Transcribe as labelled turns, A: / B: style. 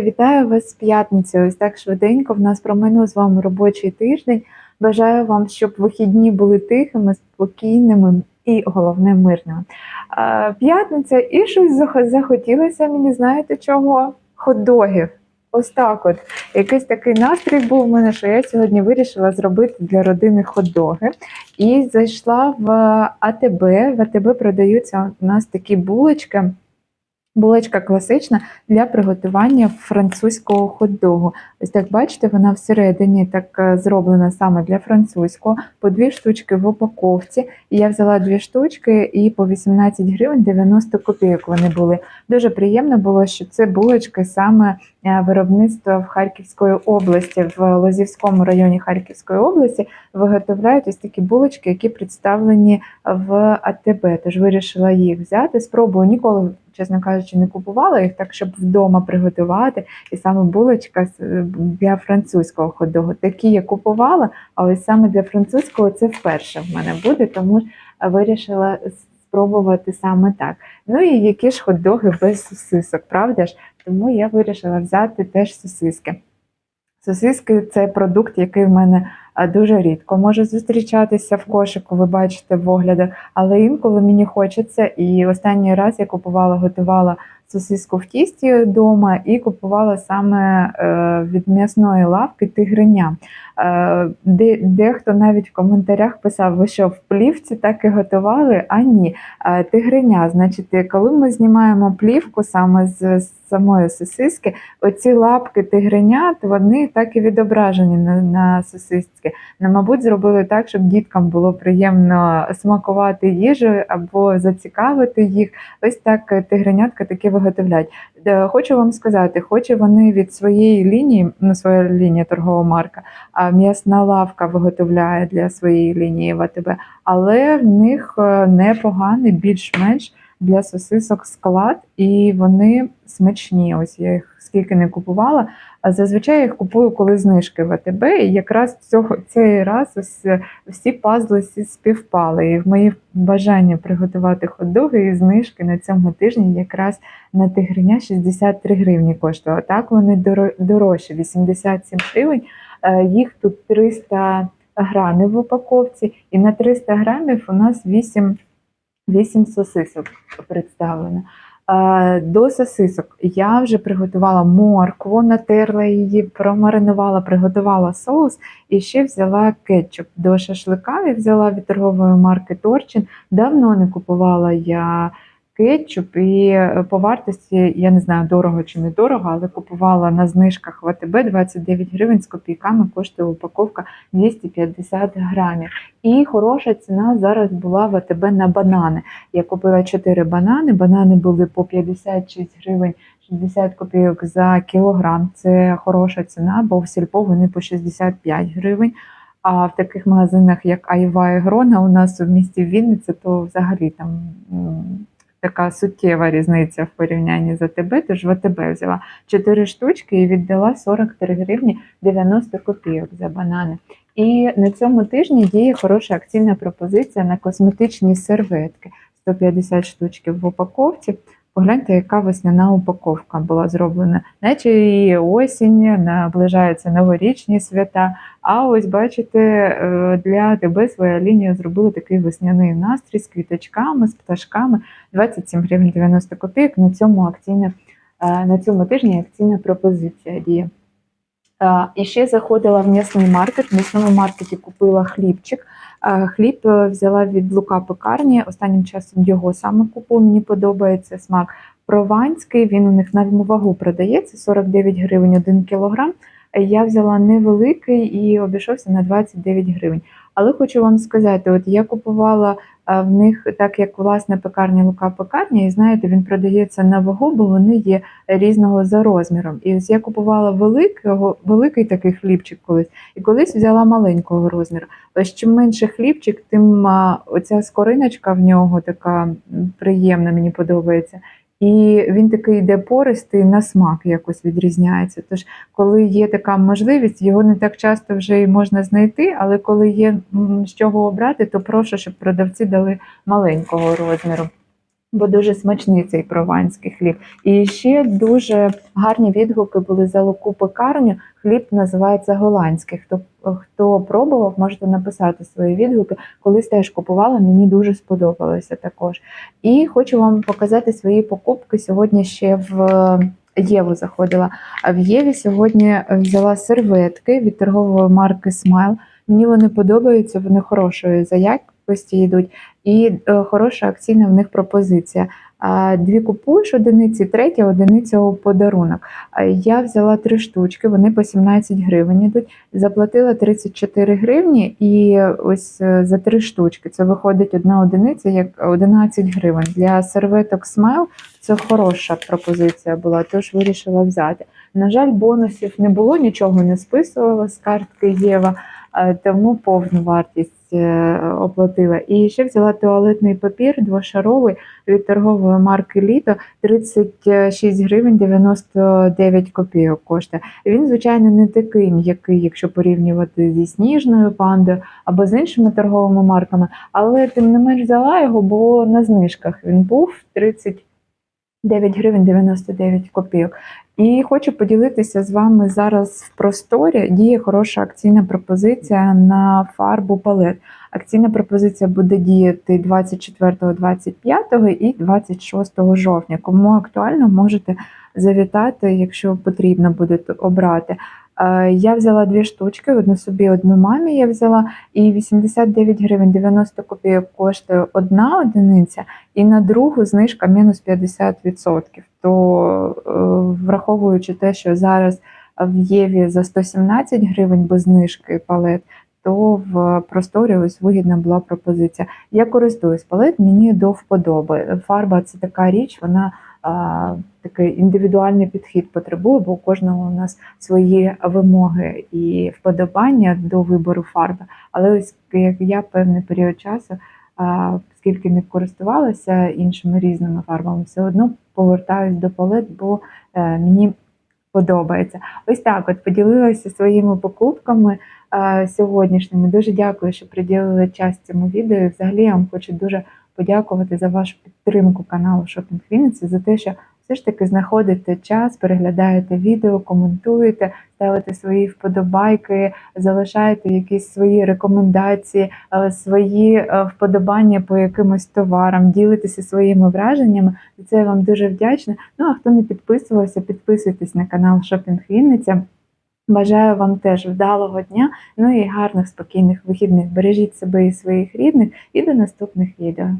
A: Вітаю вас з п'ятницею. Ось так швиденько в нас проминув з вами робочий тиждень. Бажаю вам, щоб вихідні були тихими, спокійними і головне мирними. П'ятниця і щось захотілося мені, знаєте чого? Хот-догів. Ось так от. Якийсь такий настрій був у мене, що я сьогодні вирішила зробити для родини хот-доги. І зайшла в АТБ. В АТБ продаються у нас такі булочки. Булочка класична для приготування французького хот-догу. Ось так бачите, вона всередині так е, зроблена саме для французького, по дві штучки в упаковці. Я взяла дві штучки і по 18 гривень 90 копійок вони були. Дуже приємно було, що це булочки саме е, виробництва в Харківської області, в Лозівському районі Харківської області виготовляють ось такі булочки, які представлені в АТБ. Тож вирішила їх взяти. Спробую ніколи, чесно кажучи, не купувала їх так, щоб вдома приготувати. І саме булочка для французького ходогу. Такі я купувала, а ось саме для французького це вперше в мене буде, тому вирішила спробувати саме так. Ну і які ж хот-доги без сосисок, правда ж? Тому я вирішила взяти теж сосиски. Сосиски це продукт, який в мене дуже рідко може зустрічатися в кошику, ви бачите в оглядах, але інколи мені хочеться. І останній раз я купувала, готувала сосиску в тісті вдома і купувала саме е, від м'ясної лавки тигриня. Е, де, дехто навіть в коментарях писав, ви що в плівці так і готували? А ні, Е, тигриня. Значить, коли ми знімаємо плівку саме з, самої сосиски, оці лапки тигренят, вони так і відображені на, на сосисці. Ну, мабуть, зробили так, щоб діткам було приємно смакувати їжею або зацікавити їх. Ось так тигренятка таки виготовляють. Е, Хочу вам сказати, хоч вони від своєї лінії, ну своя лінія торгова марка, а м'ясна лавка виготовляє для своєї лінії ВТБ, але в них е, непоганий, більш-менш для сосисок склад, і вони смачні. Ось я їх скільки не купувала. А зазвичай я їх купую, коли знижки в АТБ, і якраз цього цей раз ось е, всі пазли співпали. І в мої бажання приготувати хот-доги і знижки на цьому тижні якраз на тигриня 63 гривні коштувало. Так вони доро- дорожчі, 87 гривень. Е, Їх тут 300 грамів в упаковці, і на 300 грамів у нас 8, 8 сосисок представлено. Е, До сосисок я вже приготувала моркву, натерла її, промаринувала, приготувала соус і ще взяла кетчуп. До шашлика взяла від торгової марки Торчин. Давно не купувала я кетчуп, і е, по вартості я не знаю, дорого чи не дорого, але купувала на знижках в АТБ 29 гривень з копійками коштує упаковка 250 грамів. І хороша ціна зараз була в АТБ на банани. Я купила 4 банани. Банани були по 56 гривень 60 копійок за кілограм. Це хороша ціна, бо в сільпо вони по 65 гривень. А в таких магазинах, як Айва і Грона, у нас у місті Вінниці, то взагалі там така суттєва різниця в порівнянні з АТБ. Тож в АТБ взяла 4 штучки і віддала 43 гривні 90 копійок за банани. І на цьому тижні діє хороша акційна пропозиція на косметичні серветки. 150 штучків в упаковці. Погляньте, яка весняна упаковка була зроблена. Наче і осінь, наближаються новорічні свята. А ось бачите, е, для тебе своя лінія зробила такий весняний настрій з квіточками, з пташками. 27 гривень 90 копійок. На цьому акційна е, на цьому тижні акційна пропозиція діє. І ще заходила в м'ясний маркет. В м'ясному маркеті купила хлібчик. Хліб е, взяла від Лука пекарні. Останнім часом його саме купую. Мені подобається смак прованський. Він у них на вагу продається 49 гривень 1 кілограм. Я взяла невеликий і обійшовся на 29 гривень. Але хочу вам сказати, от я купувала в них так, як власне пекарня Лука пекарня, і знаєте, він продається на вагу, бо вони є різного за розміром. І ось я купувала великого, великий такий хлібчик колись, і колись взяла маленького розміру. Ось чим менше хлібчик, тим оця скориночка в нього така приємна, мені подобається. І він такий йде пористий на смак якось відрізняється. Тож, коли є така можливість, його не так часто вже і можна знайти, але коли є з чого обрати, то прошу, щоб продавці дали маленького розміру. Бо дуже смачний цей прованський хліб. І ще дуже гарні відгуки були за луку пекарню. Хліб називається голландський. Хто хто пробував, можете написати свої відгуки. Колись теж купувала, мені дуже сподобалося також. І хочу вам показати свої покупки. Сьогодні ще в Єву заходила. А в Єві сьогодні взяла серветки від торгової марки Smile. Мені вони подобаються, вони хорошої за якості йдуть, і е, хороша акційна в них пропозиція. Дві купуєш одиниці, третя одиниця у подарунок. Я взяла три штучки, вони по 17 гривень йдуть. Заплатила 34 гривні, і ось е, за три штучки це виходить одна одиниця як 11 гривень. Для серветок Smile це хороша пропозиція була, тож вирішила взяти. На жаль, бонусів не було, нічого не списувала з картки Єва, тому повну вартість е, оплатила. І ще взяла туалетний папір двошаровий від торгової марки Літо 36 гривень 99 копійок коштує. Він, звичайно, не такий м'який, якщо порівнювати зі сніжною пандою або з іншими торговими марками, але тим не менш взяла його, бо на знижках він був 30 9 гривень 99 копійок. І хочу поділитися з вами зараз в просторі. Діє хороша акційна пропозиція на фарбу палет. Акційна пропозиція буде діяти 24, 25 і 26 жовтня. Кому актуально, можете завітати, якщо потрібно буде обрати. Е, Я взяла дві штучки, одну собі, одну мамі я взяла, і 89 гривень 90 копійок коштує одна одиниця, і на другу знижка мінус 50%. То е, враховуючи те, що зараз в Єві за 117 гривень без знижки палет, то в просторі ось вигідна була пропозиція. Я користуюсь палет, мені до вподоби. Фарба це така річ, вона а, такий індивідуальний підхід потребує, бо у кожного у нас свої вимоги і вподобання до вибору фарби. Але ось як я певний період часу, скільки не користувалася іншими різними фарбами, все одно повертаюсь до палет, бо е, мені подобається. Ось так от поділилася своїми покупками сьогоднішніми. Дуже дякую, що приділили час цьому відео. Взагалі я вам хочу дуже подякувати за вашу підтримку каналу Шопінг Вінниці, за те, що все ж таки знаходите час, переглядаєте відео, коментуєте, ставите свої вподобайки, залишаєте якісь свої рекомендації, е, свої е, вподобання по якимось товарам, ділитеся своїми враженнями. За це я вам дуже вдячна. Ну а хто не підписувався, підписуйтесь на канал Шопінг Вінниця. Бажаю вам теж вдалого дня, ну і гарних спокійних вихідних. Бережіть себе і своїх рідних і до наступних відео.